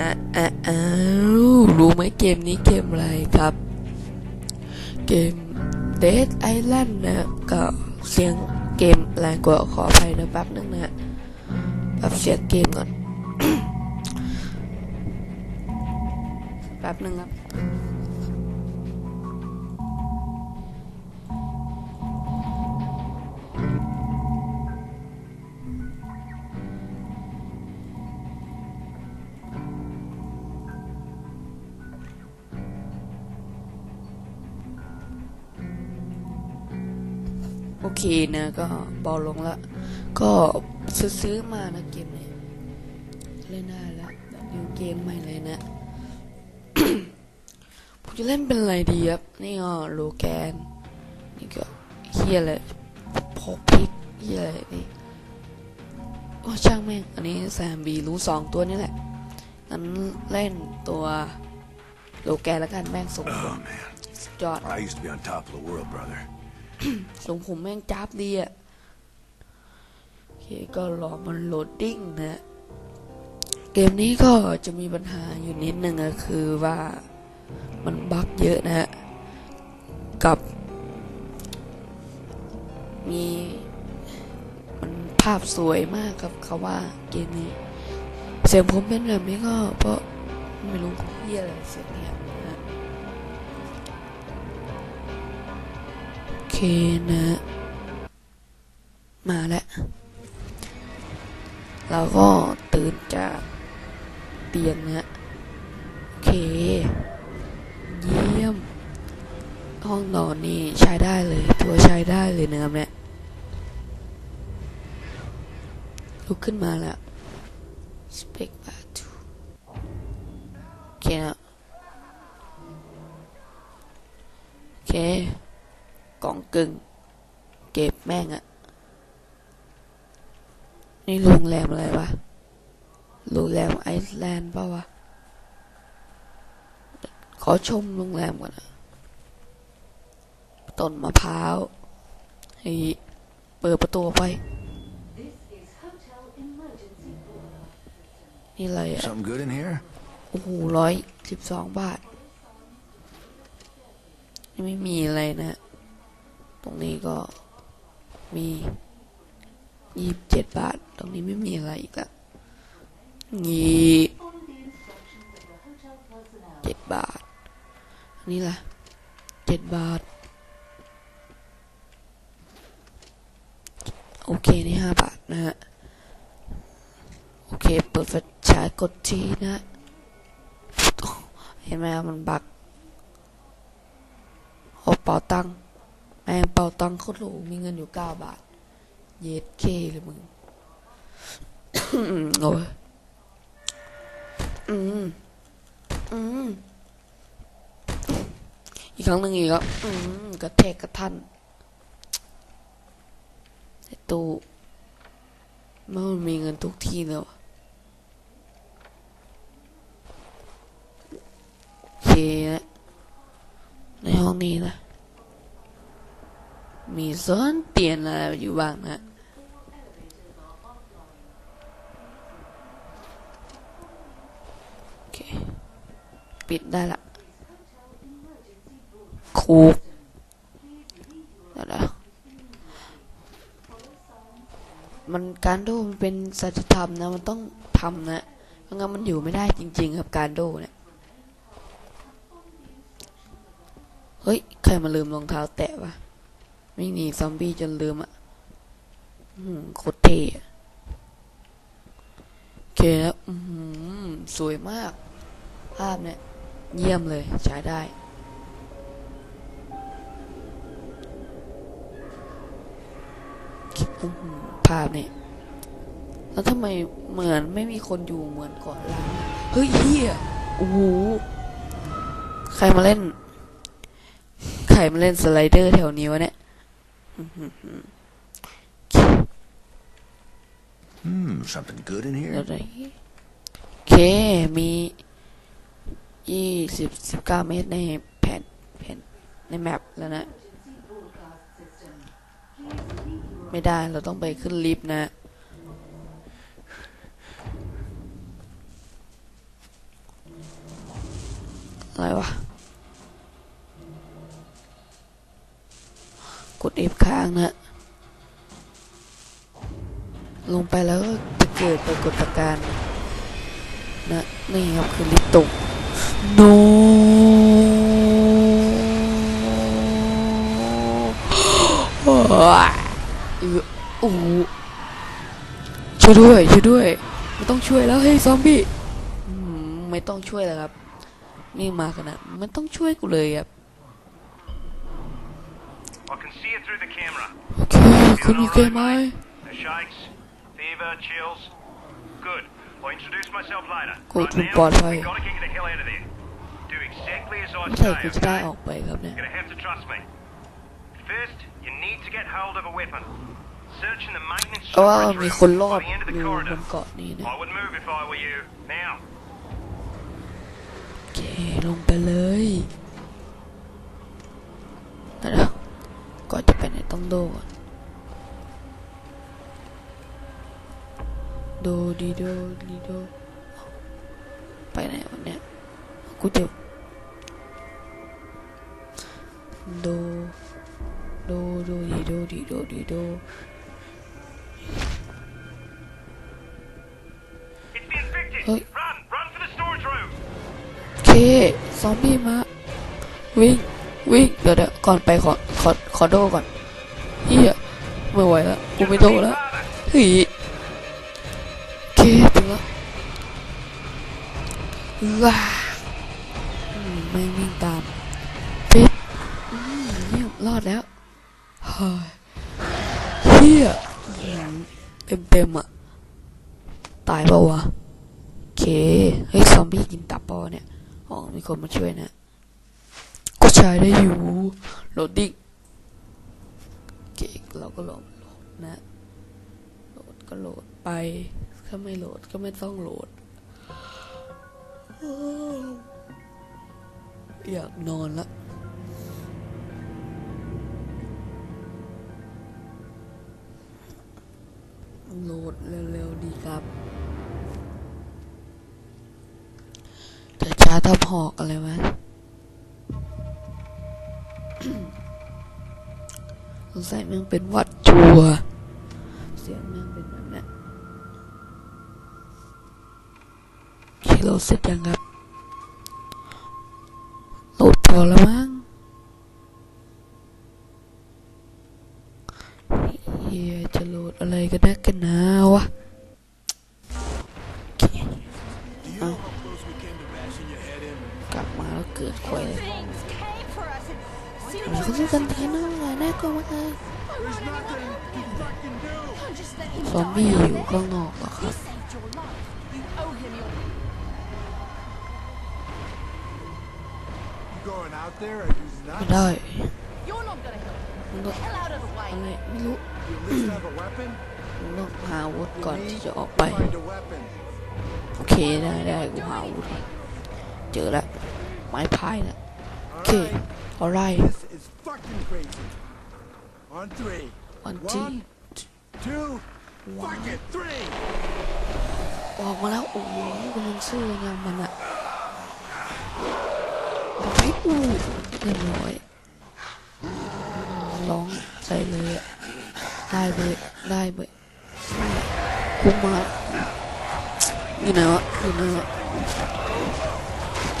อะอะอ้าวรู้ไหมเกมนี้เกมอะไรครับ เกม Dead Island นะก็เสียงเกมแรงกว่าขออภัยนะแป๊บนึงนะแป๊บเสียงเกมก่อนแป๊บนึงครับ โอเคนะก็เบาลงละก็ซื้อซื้อมานะเกมนี้เล่นได้แล้วนิวเกมใหม่เลยนะผมจะเล่นเป็นอะไรดีครับ นี่ก็โลแกน นี่ก็เฮียเลยพกพริกเฮียอะไรนี่โอ้ช่างแม่ง อันนี้แซมบีรู้สองตัวนี่แหละงั้นเล่นตัวโลแกนแล้วกันแม่งสมผ Oh ม man, สุดยอด I used to be on top of the world, brother. ทรงผมแม่งจับดีอะโอเคก็รอมันโหลดดิ้งนะเกมนี้ก็จะมีปัญหาอยู่นิดนึงก็คือว่ามันบั๊กเยอะนะฮะกับ มีมันภาพสวยมากครับเขาว่าเกมนี้ เสียงผมเป็นแบบนี้ก็เพราะไม่รู้เฮียอะไรเสียงเนี่ย นะฮะโอเคนะ มาแล้ว เราก็ตื่นจากเตียงนะโอเค เยี่ยม ห้องนอนนี่ใช้ได้เลยตัวใช้ได้เลยนะครับเนี่ยลุกขึ้นมาแล้ว สเปกบาทูโอเคนะโอเค กล่องกึ่ง เก็บแม่งอะนี่โรงแรมอะไรวะโรงแรมไอซ์แลนด์เปล่าวะ ขอชมโรงแรมก่อนนะต้นมะพร้าวให้เปิดประตูออกไป นี่อะไรอะ Something good in here? โอ้โหร้อยสิบสองบาทนี่ไม่มีอะไรนะ ตรงนี้ก็มียี่สิบเจ็ดบาท ตรงนี้ไม่มีอะไรอีกละยี่เจ็ดบาท อันนี้ล่ะเจ็ดบาท โอเค นี่ห้าบาทนะฮะ โอเค เปิดไฟฉายกดทีนะ เห็นไหมมันบักโอ้เป่าตังค์ แม่งเป่าตังค์โคตรหรูมีเงินอยู่เก้าบาท เย็ดเคเลยมึง โอ้ยอืม อืม อีกครั้งหนึ่งอีกครับอืมกระแทกกระทันไอตู้มันมีเงินทุกที่เลยวะโอเคนะในห้องนี้นะ มีซ่อนเตียนอะไรอยู่บ้างนะโอเค ปิดได้ละคูกเดี๋ยวนะมันการโดมันเป็นสัจธรรมนะ มันต้องทำนะไม่งั้นมันอยู่ไม่ได้จริง ๆ ครับการโดเนี่ย เฮ้ย ใครมาลืมรองเท้าแตะวะ ไม่หนีซอมบี้จนลืมอะโคตรเท่อะโอเคแล้วอืมสวยมาก ภาพเนี่ย เยี่ยมเลยใช้ได้ภาพเนี่ยแล้วทำไมเหมือนไม่มีคนอยู่เหมือนก่อนลังเฮ้ยเฮียโอ้โหใครมาเล่น ใครมาเล่นสไลเดอร์แถวนี้วะเนี่ย something good in here? ไหนโอเค มียี่สิบสิบเก้าเมตรในแผ่นแผ่นในแมปแล้วนะ ไม่ได้ เราต้องไปขึ้นลิฟต์นะ อะไรวะ กด F ค้างนะลงไปแล้วก็จะเกิดปรากฏการณ์นะนี่ครับคือลิฟต์ตก no เออโอ้โหช่วยด้วยช่วยด้วยไม่ต้องช่วยแล้วเฮ้ยซอมบี้อืมไม่ต้องช่วยแล้วครับ นี่มาขนาดไม่ต้องช่วยกูเลยครับ I can see it through the camera. โอเคคุณโอเคไหม The shakes, fever, chills. Good. I'll introduce myself later. Good, right good now, boy. we've got to get you the hell out of there. Do exactly as I เมื่อไหร่ say, กูจะได้ okay? ออกไปครับเนี่ย You're gonna have to trust me. First, you need to get hold of a weapon. Search in the maintenance เพราะว่า storage มี room คนรอ by ด the end of อ the ยู่บ corridor. นเกาะนี้เนี่ย I would move if I were you. Now. โอเคลงไปเลยเดี๋ยวก่อนจะไปไหน ต้องโดก่อนโดดีโดดีโดไปไหนวันเนี้ยกูจะโดโดโดดีโดดีโดดีโด It's the infected. Hey. Run, run for the storage room. โอเคซอมบี้มาวิ่งวิ่งเดี๋ยวเดี๋ยวก่อนไปขอขอขอโดก่อน เฮียไม่ไหวแล้วกูไม่โดแล้วเฮ้ยเคถึงแล้วว้าอืมแม่งวิ่งตามปิดอืมเยี่ยมรอดแล้วเฮ้ยเฮียเต็มเต็มๆอะตายเปล่าวะเคเฮ้ยซอมบี้กินตับปล่าวะเนี่ยอ๋อมีคนมาช่วยนะก็ใช้ได้อยู่โหลดดิ้ง โอเคเราก็ลองโหลดนะโหลดก็โหลดไปถ้าไม่โหลดก็ไม่ต้องโหลด อยากนอนละโหลดเร็วๆดีครับจะช้าทำหอกอะไรไหม สงสัยแม่งเป็นวัดชัวเสียงแม่งเป็นแบบนี้ยขี่โลเสร็จยังครับโหลดพอแล้วมั้งเฮียจะโหลดอะไรกันนักกันหนาวะกลับมาแล้วเกิดควยเลย เขาชื่อกันแทนน่าน่ากลัวมากเลยซอมบี้อยู่ข้างนอกอะครับไม่ได้มันก็อะไรไม่รู้ต้องหาวุธก่อนที่จะออกไป โอเคได้ได้กูหาาวุธเจอแล้วไม้พายแล้ว อเค Alright, อะไร this is fucking crazy. On three. วันที่ One, two, fuck it, three! ออกมาแล้วโอ้โหกำลังสู้งานมันอะเอาไปอู้เรียบร้อยร้องใส่เลยอะได้เลยได้เบยกูมาอยู่ไหนวะอยู่ไหนวะ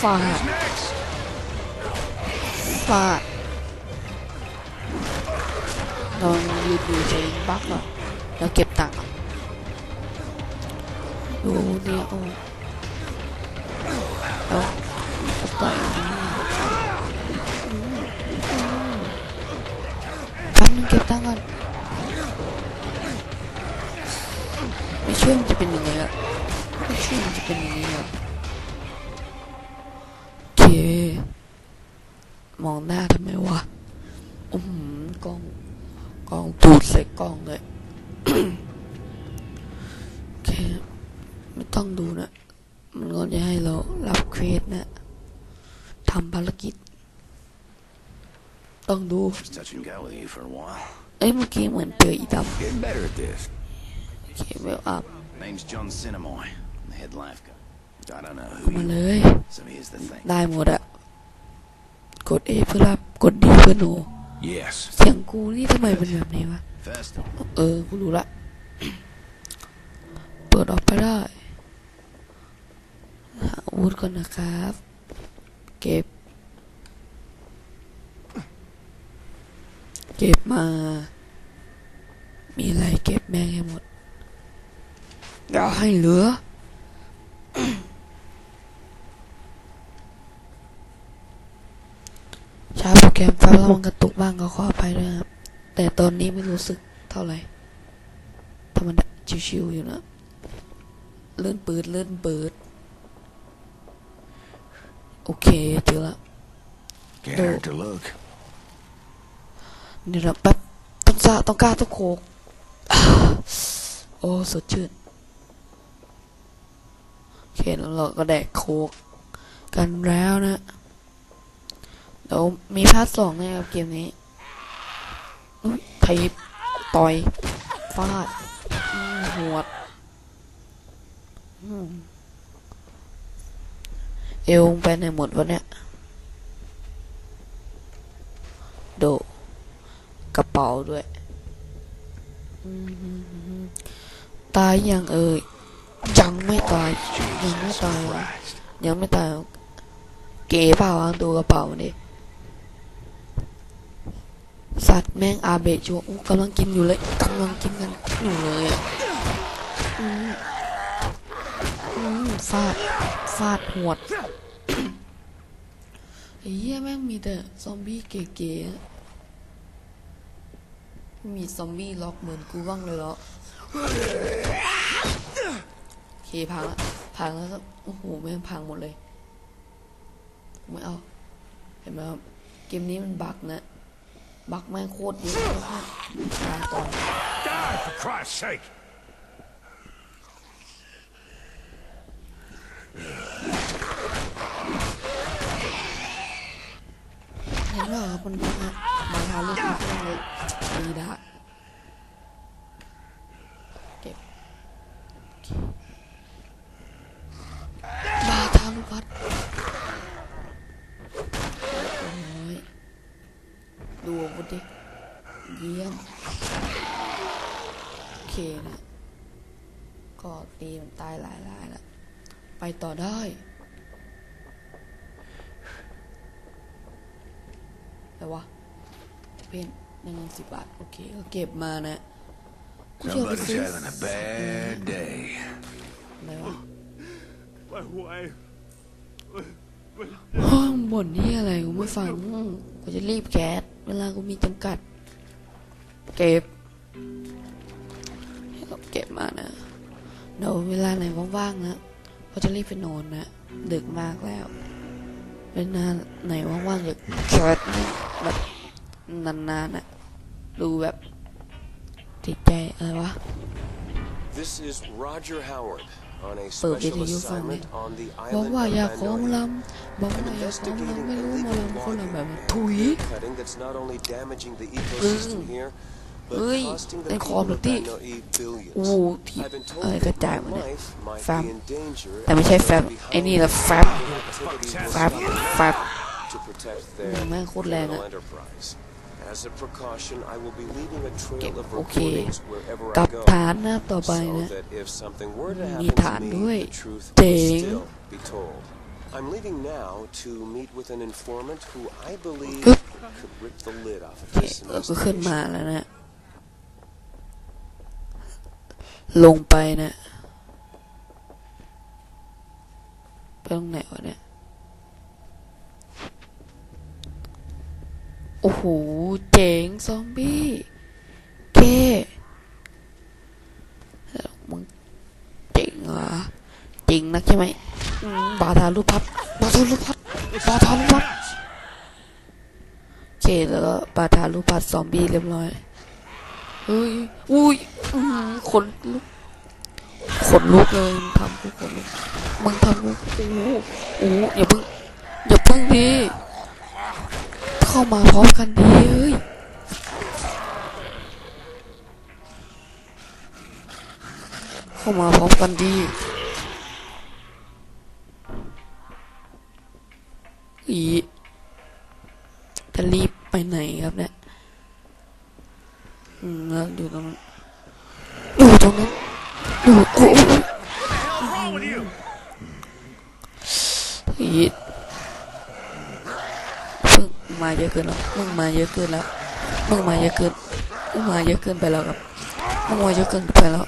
ฟาด ฟาดลองยืนดูใช้บักอะแล้วเก็บตังค์อะดู มองหน้าทำไมวะอืมกล้องกล้องตูดใส่กล้องเลยโอเคไม่ต้องดูนะ มันก็จะให้เรารับเควสนะทำภารกิจ ต้องดู Was touch and go with you for a while. เอ้ยเมื่อกี้เหมือนเจออีด Getting better at this. ำโอเคเวลอัพ Name's John Cinemoy. I'm the head lifeguard. I don't know มา who เล you ย So here's the thing. ได้หมดอะ กด A เพื่อรับกด D เพื่อโน Yes. เสียงกูนี่ทำไมเป็นแบบนี้วะ Festival. เออ กูรู้ละ เปิดออกไปได้หาอาวุธก่อนนะครับ เก็บ เก็บมา มีอะไรเก็บแม่งให้หมดอย่าให้เหลือ ใช้โป รแกรมแฟ้มแล้วมันกระตุกบ้างก็ขออภัยด้วยครับแต่ตอนนี้ไม่รู้สึกเท่าไหร่ธรรมดาชิวๆอยู่นะเลื่อนปืดเลื่อนปืดโอเคเจอละ Can't No. hurt to look. นี่นะแป๊บต้องซาต้องกล้าต้องโคกโอ้สดชื่นโอเคแล้วเราก็แดกโคกกันแล้วนะ เดี๋ยวมีพาร์ทสองนะครับเกมนี้อุ๊ยทีบต่อยฟาดอืมหวดเอวไปไหนหมดวะเนี่ยโดกระเป๋าด้วยตายยังเอ่ยยังไม่ตายยังไม่ตายยังไม่ตายเก๋เปล่าวางตัวกระเป๋าดิ สัตว์แม่งอาเบะชัวกำลังกินอยู่เลยกำลังกินกันอยู่เลยอะอืมอืมฟาด ฟาดหวดไอ้เหี้ยแม่งมีแต่ซอมบี้เก๋ๆมีซอมบี้ล็อกเหมือนกูบ้างเลยเหรอโอเคพังละพังแล้วโอ้โหแม่งพังหมดเลย ไม่เอา เห็นไหมครับ เกมนี้มันบักนะ บักแม่งโคตรเยอะมากตายก่อน Die, for Christ's sake! เห็นไหมครับมันบักนะมาทาลูกมาเครื่องเลยดีดาเก็บโอเคมาทาลูกพัดโอ้ยดูอาวุธดิเยี่ยมโอเคนะ ก็ตีมันตายหลายรายแล้ว ไปต่อได้ แต่ ว่าเป็นหนึ่งสิบบาท โอเคก็เก็บมานะกูจะเอาไป Somebody's ซื้อ having a bad day. อะไรวะ My wife. ห้องบ่นนี่อะไรกูไม่ฟังกูจะรีบแก๊สเวลากูมีจำกัด เก็บให้เราเก็บมานะเดี๋ยวเวลาไหนว่างๆนะก็จะรีบไปนอนนะดึกมากแล้ว เวลาไหนว่างๆจะแคสแบบนานๆนะดูแบบติดใจอะไรวะ This is Roger Howard on a เปิดวิ special ทยุฟังเลย assignment on the บอก island ว่า of อยากขอ Mandoria. ลำบอกว่าอยากขอลำไม่รู้หมาลำคนละแบบถุย Cutting that's not only damaging the อืม ecosystem here, เฮ้ยไอ้คอมหรือที่อู้ที่เอ้กระจายมันเนี่ยแฟมแต่ไม่ใช่แฟมไอ้นี่ละแฟมแฟมแฟมมึงแม่งโคตรแรงอะโอเคกับฐานนะต่อไปนะ มีฐานด้วย เจ๋ง I'm leaving now to meet with an ะ แลงไปนะไปตรงไหนวะเนี่ย โอ้โห เจ๋งซอมบี้เก้แล้วมึงเจ๋งเหรอจริงนักใช่ไหมบาทาลูพัดบาทาลูพัดบาทาลูพัดโอเคแล้วก็บาทาลูพัดซอมบี้เรียบร้อย เฮ้ย อุ้ยขนลุกขนลุกเลยมึงทำกูขนลุกมึงทำกูโอ้โหโอ้อย่าเพิ่งอย่าเพิ่งดีเข้ามาพร้อมกันดีเฮ้ยเข้ามาพร้อมกันดี มาเยอะเกินแล้วมึงมาเยอะเกินมึงมาเยอะเกินไปแล้วครับมึงมาเยอะเกินไปแล้ว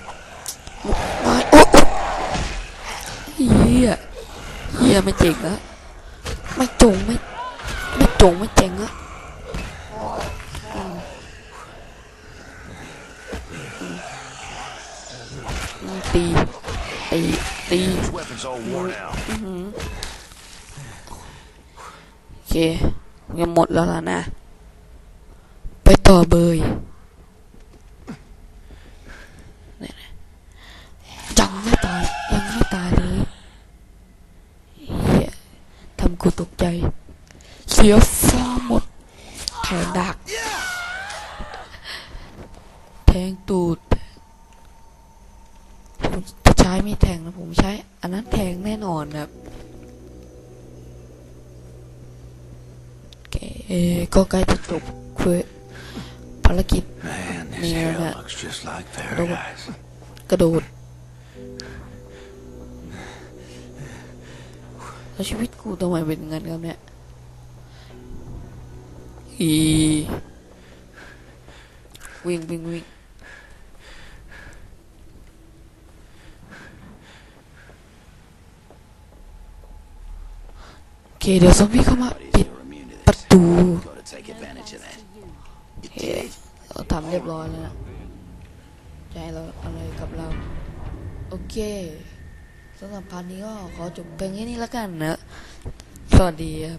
มาโอ้เฮียเฮียไม่เจ๋งแล้วไม่จงไม่ไม่จงไม่เจ๋งอะตีตีตีโอเคยังหมดแล้วล่ะนะ ต่อเบยยังไม่ตายยังไม่ตายเลยเฮียทำกูตกใจ เสียฟ้าหมดแทงดัก แทงตูด ผมจะใช้ไม่แทงนะผมใช้ อันนั้นแทงแน่นอนครับโอเคก็ใกล้จะจบเควส ภารกิจ Man, this Yeah, hell that- looks just like Double. paradise. กระโดดแล้วชีวิตกูทำไมเป็นงั้นครับเนี่ยอีวิ่งวิ่งวิ่งโอเคเดี๋ยวซอมบี้เข้ามาปิด You're immune to ประ this. ตู เฮ้เราทำเรียบร้อยแล้วนะจะให้เราอะไรกับเรา โอเคสำหรับพาร์ทนี้ก็ขอจบเพียงแค่นี้แล้วกันนะ สวัสดีครับ